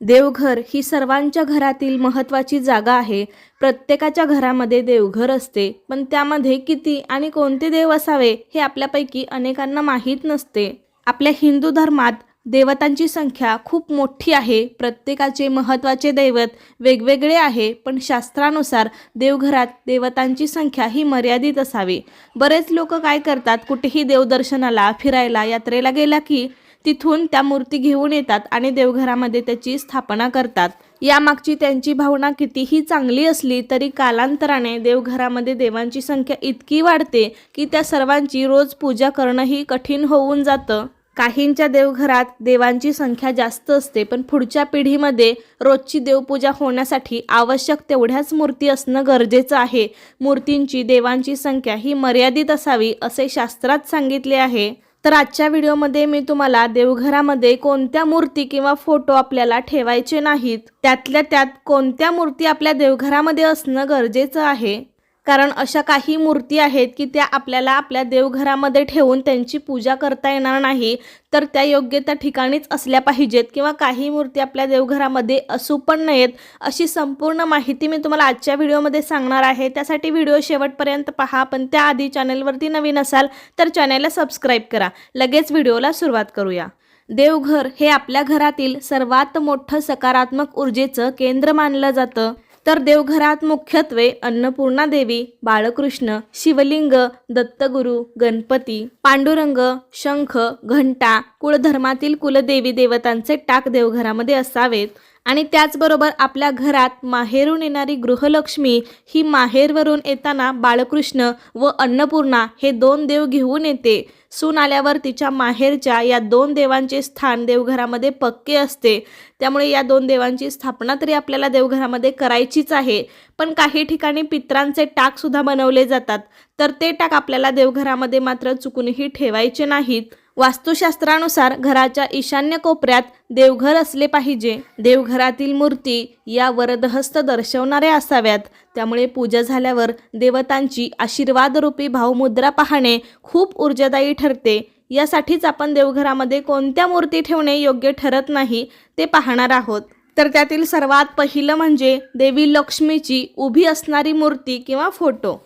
देवघर ही सर्वांच्या घरातील महत्त्वाची जागा आहे. प्रत्येकाच्या घरामध्ये देवघर असते पण त्यामध्ये किती आणि कोणते देव असावे हे आपल्यापैकी अनेकांना माहीत नसते. आपल्या हिंदू धर्मात देवतांची संख्या खूप मोठी आहे. प्रत्येकाचे महत्त्वाचे दैवत वेगवेगळे आहे पण शास्त्रानुसार देवघरात देवतांची संख्या ही मर्यादित असावी. बरेच लोक काय करतात कुठेही देवदर्शनाला फिरायला यात्रेला गेला की तिथून त्या मूर्ती घेऊन येतात आणि देवघरामध्ये त्याची स्थापना करतात. यामागची त्यांची भावना कितीही चांगली असली तरी कालांतराने देवघरामध्ये देवांची संख्या इतकी वाढते की त्या सर्वांची रोज पूजा करणंही कठीण होऊन जातं. काहींच्या देवघरात देवांची संख्या जास्त असते पण पुढच्या पिढीमध्ये रोजची देवपूजा होण्यासाठी आवश्यक तेवढ्याच मूर्ती असणं गरजेचं आहे. मूर्तींची देवांची संख्या ही मर्यादित असावी असे शास्त्रात सांगितले आहे. तर आजच्या व्हिडिओमध्ये मी तुम्हाला देवघरामध्ये कोणत्या मूर्ती किंवा फोटो आपल्याला ठेवायचे नाहीत त्यातल्या त्यात कोणत्या मूर्ती आपल्या देवघरामध्ये असणं गरजेचं आहे कारण अशा काही मूर्ती आहेत की त्या आपल्याला आपल्या देवघरामध्ये ठेवून त्यांची पूजा करता येणार नाही तर त्या योग्य त्या ठिकाणीच असल्या पाहिजेत किंवा काही मूर्ती आपल्या देवघरामध्ये असू पण नयेत अशी संपूर्ण माहिती मी तुम्हाला आजच्या व्हिडिओमध्ये सांगणार आहे. त्यासाठी व्हिडिओ शेवटपर्यंत पहा पण त्याआधी चॅनलवरती नवीन असाल तर चॅनलला सबस्क्राईब करा. लगेच व्हिडिओला सुरुवात करूया. देवघर हे आपल्या घरातील सर्वात मोठं सकारात्मक ऊर्जेचं केंद्र मानलं जातं. तर देवघरात मुख्यत्वे अन्नपूर्णा देवी बाळकृष्ण शिवलिंग दत्तगुरु गणपती पांडुरंग शंख घंटा कुळधर्मातील कुलदेवी देवतांचे टाक देवघरामध्ये असावेत. आणि त्याचबरोबर आपल्या घरात माहेरून येणारी गृहलक्ष्मी ही माहेरवरून येताना बाळकृष्ण व अन्नपूर्णा हे दोन देव घेऊन येते. सून आल्यावर तिच्या माहेरच्या या दोन देवांचे स्थान देवघरामध्ये पक्के असते. त्यामुळे या दोन देवांची स्थापना तरी आपल्याला देवघरामध्ये करायचीच आहे. पण काही ठिकाणी पित्रांचे टाकसुद्धा बनवले जातात. तर ते टाक आपल्याला देवघरामध्ये मात्र चुकूनही ठेवायचे नाहीत. वास्तुशास्त्रानुसार घराच्या ईशान्य कोपऱ्यात देवघर असले पाहिजे. देवघरातील मूर्ती या वरदहस्त दर्शवणाऱ्या असाव्यात. त्यामुळे पूजा झाल्यावर देवतांची आशीर्वादरूपी भावमुद्रा पाहणे खूप ऊर्जादायी ठरते. यासाठीच आपण देवघरामध्ये कोणत्या मूर्ती ठेवणे योग्य ठरत नाही ते पाहणार आहोत. तर त्यातील सर्वात पहिलं म्हणजे देवी लक्ष्मीची उभी असणारी मूर्ती किंवा फोटो.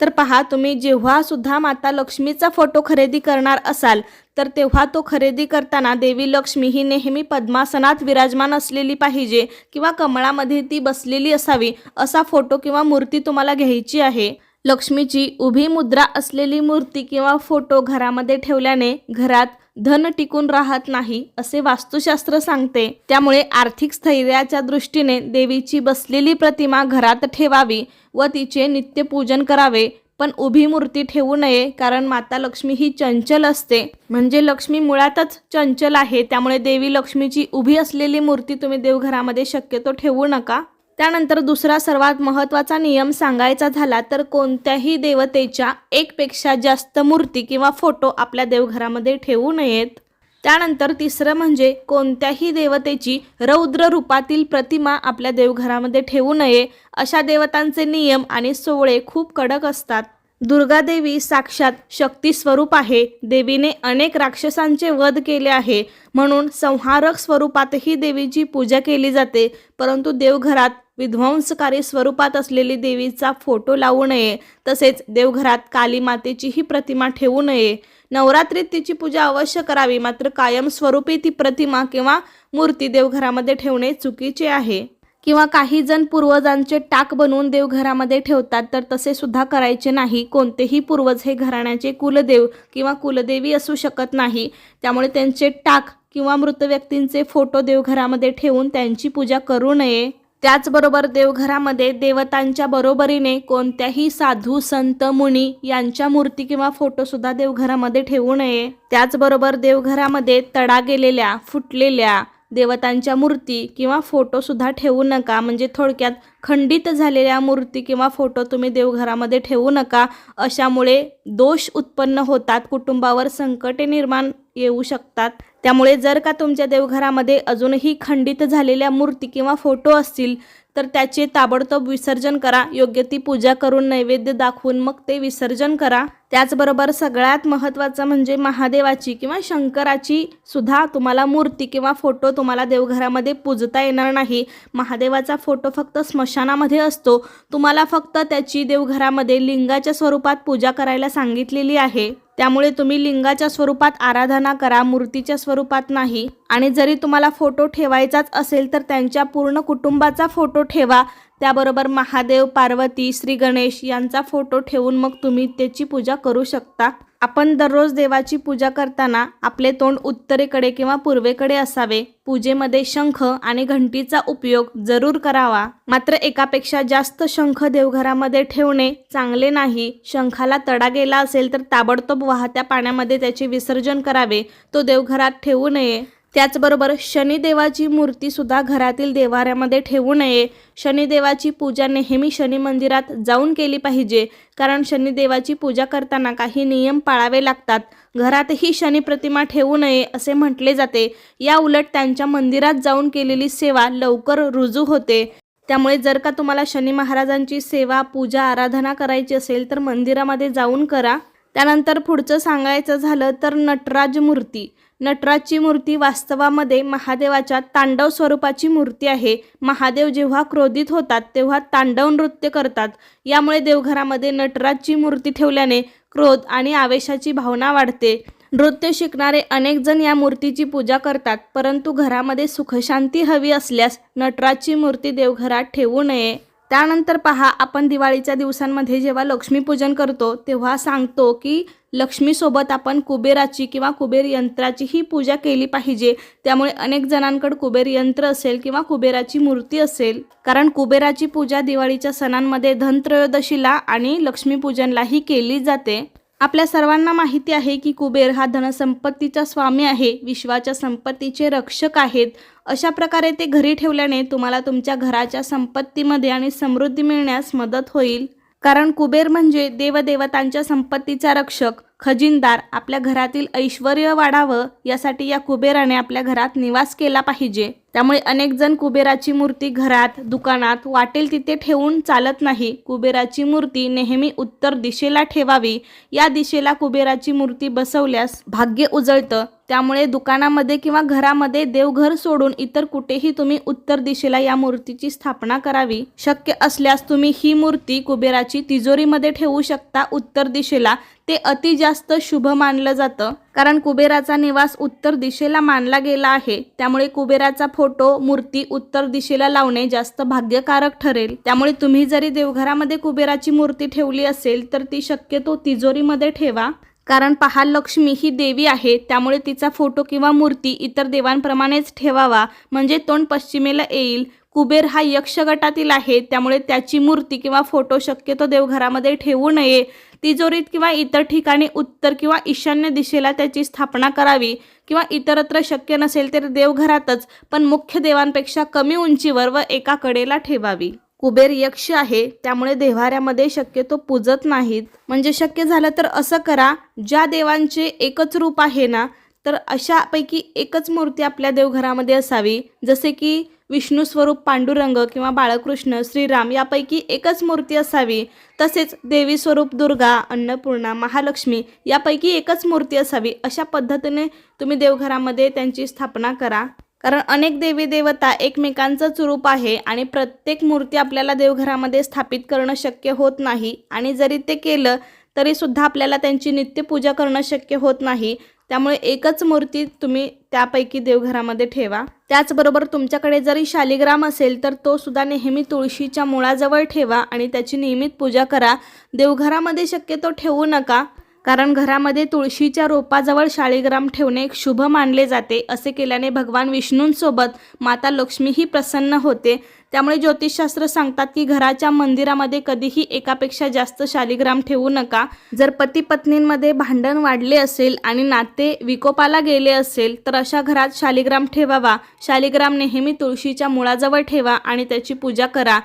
तर पहा तुम्ही जेव्हा सुद्धा माता लक्ष्मीचा फोटो खरेदी करणार असाल तर तेव्हा तो खरेदी करताना देवी लक्ष्मी ही नेहमी पद्मासनात विराजमान असलेली पाहिजे किंवा कमळामध्ये ती बसलेली असावी असा फोटो किंवा मूर्ती तुम्हाला घ्यायची आहे. लक्ष्मीची उभी मुद्रा असलेली मूर्ती किंवा फोटो घरामध्ये ठेवल्याने घरात धन टिकून राहत नाही असे वास्तुशास्त्र सांगते. त्यामुळे आर्थिक स्थैर्याच्या दृष्टीने देवीची बसलेली प्रतिमा घरात ठेवावी व तिचे नित्यपूजन करावे पण उभी मूर्ती ठेवू नये कारण माता लक्ष्मी ही चंचल असते. म्हणजे लक्ष्मी मुळातच चंचल आहे त्यामुळे देवी लक्ष्मीची उभी असलेली मूर्ती तुम्ही देवघरामध्ये शक्यतो ठेवू नका. त्यानंतर दुसरा सर्वात महत्त्वाचा नियम सांगायचा झाला तर कोणत्याही देवतेच्या एकपेक्षा जास्त मूर्ती किंवा फोटो आपल्या देवघरामध्ये ठेवू नयेत. त्यानंतर तिसरं म्हणजे कोणत्याही देवतेची रौद्र रूपातील प्रतिमा आपल्या देवघरामध्ये ठेवू नये. अशा देवतांचे नियम आणि सोहळे खूप कडक असतात. दुर्गादेवी साक्षात शक्ती स्वरूप आहे. देवीने अनेक राक्षसांचे वध केले आहे. म्हणून संहारक स्वरूपातही देवीची पूजा केली जाते. परंतु देवघरात विध्वंसकारी स्वरूपात असलेली देवीचा फोटो लावू नये. तसेच देवघरात काली मातेचीही प्रतिमा ठेवू नये. नवरात्रीत तिची पूजा अवश्य करावी. मात्र कायमस्वरूपी ती प्रतिमा किंवा मूर्ती देवघरामध्ये ठेवणे चुकीचे आहे. किंवा काही जण पूर्वजांचे टाक बनवून देवघरामध्ये ठेवतात तर तसे सुद्धा करायचे नाही. कोणतेही पूर्वज हे घराण्याचे कुलदेव किंवा कुलदेवी असू शकत नाही. त्यामुळे त्यांचे टाक किंवा मृत व्यक्तींचे फोटो देवघरामध्ये ठेवून त्यांची पूजा करू नये. त्याचबरोबर देवघरामध्ये देवतांच्या बरोबरीने कोणत्याही साधू संत मुनी यांच्या मूर्ती किंवा फोटो सुद्धा देवघरामध्ये ठेवू नये. त्याचबरोबर देवघरामध्ये तडा गेलेल्या फुटलेल्या देवतांच्या मूर्ती किंवा फोटोसुद्धा ठेवू नका. म्हणजे थोडक्यात खंडित झालेल्या मूर्ती किंवा फोटो तुम्ही देवघरामध्ये ठेवू नका. अशामुळे दोष उत्पन्न होतात. कुटुंबावर संकटे निर्माण येऊ शकतात. त्यामुळे जर का तुमच्या देवघरामध्ये अजूनही खंडित झालेल्या मूर्ती किंवा फोटो असतील तर त्याचे ताबडतोब विसर्जन करा. योग्य ती पूजा करून नैवेद्य दाखवून मग ते विसर्जन करा. त्याचबरोबर सगळ्यात महत्त्वाचं म्हणजे महादेवाची किंवा शंकराची सुद्धा तुम्हाला मूर्ती किंवा फोटो तुम्हाला देवघरामध्ये पूजता येणार नाही. महादेवाचा फोटो फक्त स्मशानामध्ये असतो. तुम्हाला फक्त त्याची देवघरामध्ये लिंगाच्या स्वरूपात पूजा करायला सांगितलेली आहे. त्यामुळे तुम्ही लिंगाच्या स्वरूपात आराधना करा मूर्तीच्या स्वरूपात नाही. आणि जरी तुम्हाला फोटो ठेवायचाच असेल तर त्यांच्या पूर्ण कुटुंबाचा फोटो ठेवा. त्याबरोबर महादेव पार्वती श्री गणेश यांचा फोटो ठेवून मग तुम्ही त्याची पूजा करू शकता. आपण दररोज देवाची पूजा करताना आपले तोंड उत्तरेकडे किंवा पूर्वेकडे असावे. पूजेमध्ये शंख आणि घंटीचा उपयोग जरूर करावा. मात्र एकापेक्षा जास्त शंख देवघरामध्ये ठेवणे चांगले नाही. शंखाला तडा गेला असेल तर ताबडतोब वाहत्या पाण्यामध्ये त्याचे विसर्जन करावे. तो देवघरात ठेवू नये. त्याचबरोबर शनिदेवाची मूर्तीसुद्धा घरातील देवाऱ्यामध्ये ठेवू नये. शनिदेवाची पूजा नेहमी शनी मंदिरात जाऊन केली पाहिजे कारण शनिदेवाची पूजा करताना काही नियम पाळावे लागतात. घरातही शनी प्रतिमा ठेवू नये असे म्हटले जाते. या उलट त्यांच्या मंदिरात जाऊन केलेली सेवा लवकर रुजू होते. त्यामुळे जर का तुम्हाला शनी महाराजांची सेवा पूजा आराधना करायची असेल तर मंदिरामध्ये जाऊन करा. त्यानंतर पुढचं सांगायचं झालं तर नटराज मूर्ती. नटराजची मूर्ती वास्तवामध्ये महादेवाच्या तांडव स्वरूपाची मूर्ती आहे. महादेव जेव्हा क्रोधित होतात तेव्हा तांडव नृत्य करतात. यामुळे देवघरामध्ये नटराजची मूर्ती ठेवल्याने क्रोध आणि आवेशाची भावना वाढते. नृत्य शिकणारे अनेक जण या मूर्तीची पूजा करतात परंतु घरामध्ये सुखशांती हवी असल्यास नटराजची मूर्ती देवघरात ठेवू नये. त्यानंतर पहा आपण दिवाळीच्या दिवसांमध्ये जेव्हा लक्ष्मीपूजन करतो तेव्हा सांगतो की लक्ष्मीसोबत आपण कुबेराची किंवा कुबेर यंत्राचीही पूजा केली पाहिजे. त्यामुळे अनेक जणांकडे कुबेर यंत्र असेल किंवा कुबेराची मूर्ती असेल. कारण कुबेराची पूजा दिवाळीच्या सणांमध्ये धनत्रयोदशीला आणि लक्ष्मीपूजनलाही केली जाते. आपल्या सर्वांना माहिती आहे की कुबेर हा धनसंपत्तीचा स्वामी आहे विश्वाच्या संपत्तीचे रक्षक आहेत. अशा प्रकारे ते घरी ठेवल्याने तुम्हाला तुमच्या घराच्या संपत्तीमध्ये आणि समृद्धी मिळण्यास मदत होईल. कारण कुबेर म्हणजे देवदेवतांच्या संपत्तीचा रक्षक. खजिनदार आपल्या घरातील ऐश्वर वाढावं यासाठी या कुबेराने आपल्या घरात निवास केला पाहिजे. त्यामुळे अनेक जण कुबेराची मूर्ती घरात दुकानात वाटेल तिथे ठेवून चालत नाही. कुबेराची मूर्ती नेहमी उत्तर दिशेला ठेवावी. या दिशेला कुबेराची मूर्ती बसवल्यास भाग्य उजळतं. त्यामुळे दुकानामध्ये किंवा घरामध्ये देवघर सोडून इतर कुठेही तुम्ही उत्तर दिशेला या मूर्तीची स्थापना करावी. शक्य असल्यास तुम्ही ही मूर्ती कुबेराची तिजोरीमध्ये ठेवू शकता उत्तर दिशेला. ते अति जास्त शुभ मानलं जातं. कारण कुबेराचा निवास उत्तर दिशेला मानला गेला आहे. त्यामुळे कुबेराचा फोटो मूर्ती उत्तर दिशेला लावणे जास्त भाग्यकारक ठरेल. त्यामुळे तुम्ही जरी देवघरामध्ये कुबेराची मूर्ती ठेवली असेल तर ती शक्यतो तिजोरीमध्ये ठेवा. कारण पहा लक्ष्मी ही देवी आहे त्यामुळे तिचा फोटो किंवा मूर्ती इतर देवांप्रमाणेच ठेवावा म्हणजे तोंड पश्चिमेला येईल. कुबेर हा यक्ष गटातील आहे त्यामुळे त्याची मूर्ती किंवा फोटो शक्यतो देवघरामध्ये ठेवू नये. तिजोरीत किंवा इतर ठिकाणी उत्तर किंवा ईशान्य दिशेला त्याची स्थापना करावी किंवा इतरत्र शक्य नसेल तर देवघरातच पण मुख्य देवांपेक्षा कमी उंचीवर व एका कडेला ठेवावी. कुबेर यक्ष आहे. त्यामुळे देव्हाऱ्यामध्ये शक्यतो पूजत नाहीत. म्हणजे शक्य झालं तर असं करा. ज्या देवांचे एकच रूप आहे ना तर अशापैकी एकच मूर्ती आपल्या देवघरामध्ये असावी. जसे की विष्णू स्वरूप पांडुरंग किंवा बाळकृष्ण श्रीराम यापैकी एकच मूर्ती असावी. तसेच देवी स्वरूप दुर्गा अन्नपूर्णा महालक्ष्मी यापैकी एकच मूर्ती असावी. अशा पद्धतीने तुम्ही देवघरामध्ये त्यांची स्थापना करा. कारण अनेक देवी देवता एकमेकांचंच रूप आहे आणि प्रत्येक मूर्ती आपल्याला देवघरामध्ये स्थापित करणं शक्य होत नाही. आणि जरी ते केलं तरीसुद्धा आपल्याला त्यांची नित्यपूजा करणं शक्य होत नाही. त्यामुळे एकच मूर्ती तुम्ही त्यापैकी देवघरामध्ये ठेवा. त्याचबरोबर तुमच्याकडे जरी शालिग्राम असेल तर तो सुद्धा नेहमी तुळशीच्या मुळाजवळ ठेवा आणि त्याची नियमित पूजा करा. देवघरामध्ये शक्यतो ठेवू नका. कारण घरामध्ये तुळशीच्या रोपाजवळ शाळीग्राम ठेवणे शुभ मानले जाते असे केल्याने भगवान विष्णूंसोबत माता लक्ष्मीही प्रसन्न होते. त्यामुळे ज्योतिषशास्त्र सांगतात की घराच्या मंदिरामध्ये कधीही एकापेक्षा जास्त शालिग्राम ठेवू नका. जर पती पत्नींमध्ये भांडण वाढले असेल आणि नाते विकोपाला गेले असेल तर अशा घरात शालिग्राम ठेवावा. शालिग्राम नेहमी तुळशीच्या मुळाजवळ ठेवा आणि त्याची पूजा करा.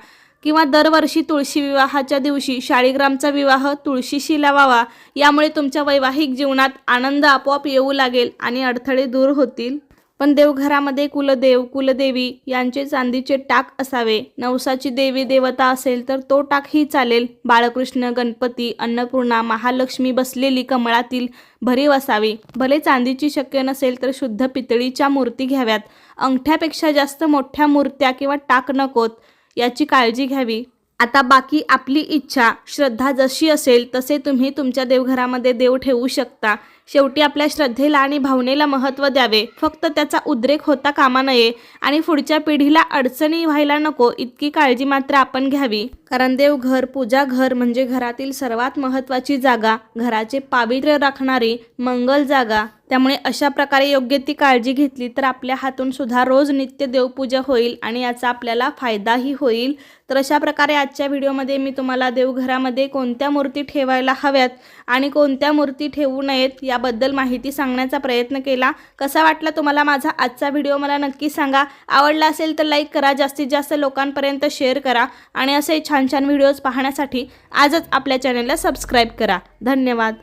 किंवा दरवर्षी तुळशी विवाहाच्या दिवशी शाळीग्रामचा विवाह तुळशीशी लावावा यामुळे तुमच्या वैवाहिक जीवनात आनंद आपोआप येऊ लागेल आणि अडथळे दूर होतील. पण देवघरामध्ये कुलदेव कुलदेवी यांचे चांदीचे टाक असावे. नवसाची देवी देवता असेल तर तो टाकही चालेल. बाळकृष्ण गणपती अन्नपूर्णा महालक्ष्मी बसलेली कमळातील भरीव असावी. भले चांदीची शक्य नसेल तर शुद्ध पितळीच्या मूर्ती घ्याव्यात. अंगठ्यापेक्षा जास्त मोठ्या मूर्त्या किंवा टाक नकोत. याची काळजी घ्यावी. आता बाकी आपली इच्छा श्रद्धा जशी असेल तसे तुम्ही तुमच्या देवघरामध्ये देव ठेवू शकता. शेवटी आपल्या श्रद्धेला आणि भावनेला महत्त्व द्यावे. फक्त त्याचा उद्रेक होता कामा नये आणि पुढच्या पिढीला अडचणी व्हायला नको इतकी काळजी मात्र आपण घ्यावी. कारण देवघर पूजा घर म्हणजे घरातील सर्वात महत्त्वाची जागा घराचे पावित्र्य राखणारी मंगल जागा. त्यामुळे अशा प्रकारे योग्य ती काळजी घेतली तर आपल्या हातून सुद्धा रोज नित्य देवपूजा होईल आणि याचा आपल्याला फायदाही होईल. तर अशा प्रकारे आजच्या व्हिडिओमध्ये मी तुम्हाला देवघरामध्ये कोणत्या मूर्ती ठेवायला हव्यात आणि कोणत्या मूर्ती ठेवू नयेत या याबद्दल माहिती सांगण्याचा प्रयत्न केला. कसा वाटला तुम्हाला माझा आजचा व्हिडिओ? मला नक्की सांगा. आवडला असेल तर लाईक करा. जास्तीत जास्त लोकांपर्यंत शेअर करा. आणि असे छान छान व्हिडिओज पाहण्यासाठी आजच आपल्या चॅनलला सबस्क्राईब करा. धन्यवाद.